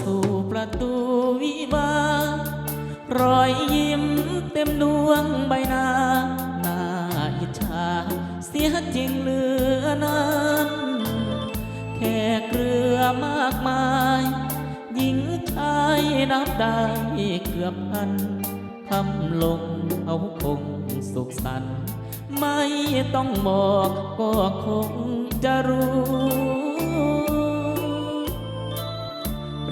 สู่ประตูวิวารอยยิ้มเต็มดวงใบหน้าน่าอิจฉาเสียจริงเหลือนั้นแขกเรือมากมาย หญิงชายนับได้เกือบพันคำลงเขาคงสุขสันต์ไม่ต้องบอกก็คงจะรู้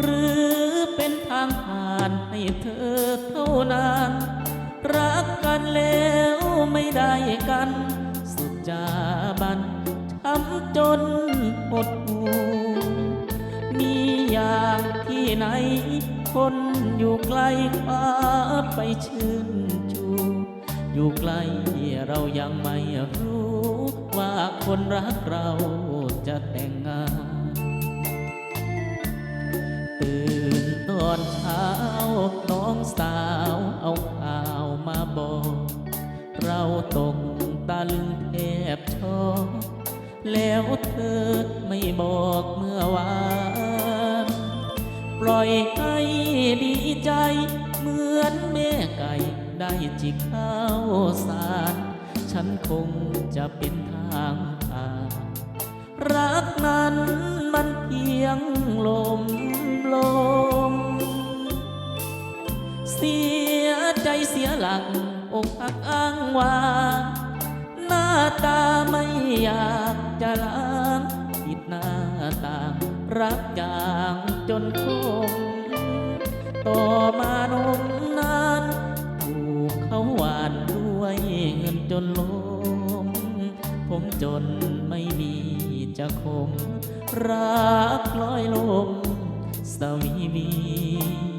หรือเป็นทางผ่านให้เธอเท่านั้น รักกันแล้วไม่ได้กัน สุดจาบันช้ำจนหดหูมีอย่างที่ไหน คนอยู่ไกลคว้าไปชื่นชู อยู่ไกลเรายังไม่รู้ว่าคนรักเรา สาวเอาข่าวมาบอก เราตกตะลึงแทบช็อกแล้วเธอไม่บอกเมื่อวาน ปล่อยให้ดีใจ เหมือนแม่ไก่ได้จิกข้าวสารฉันคงจะเป็นทางผ่านรักนั้นมันเพียงลม เสียใจเสียหลักอกหักอ้างวางหน้าตาไม่อยากจะล้างปิดหน้าต่างรักจางจนคมต่อมานมนานถูกเขาหวานด้วยเงินจนล้มผมจนไม่มีจะคมรักลอยลมสวีวีวี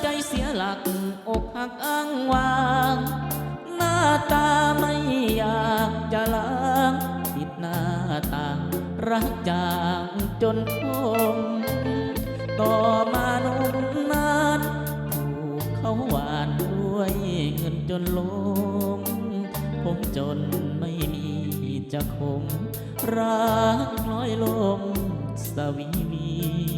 ใจเสียหลักอกหักอ้างวาง หน้าตาไม่อยากจะล้างปิดหน้าต่างรักจางจนคมต่อมานมนานถูกเขาหวานด้วยเงินจนล้มผมจนไม่มีจะคมรักน้อยลงสวีวี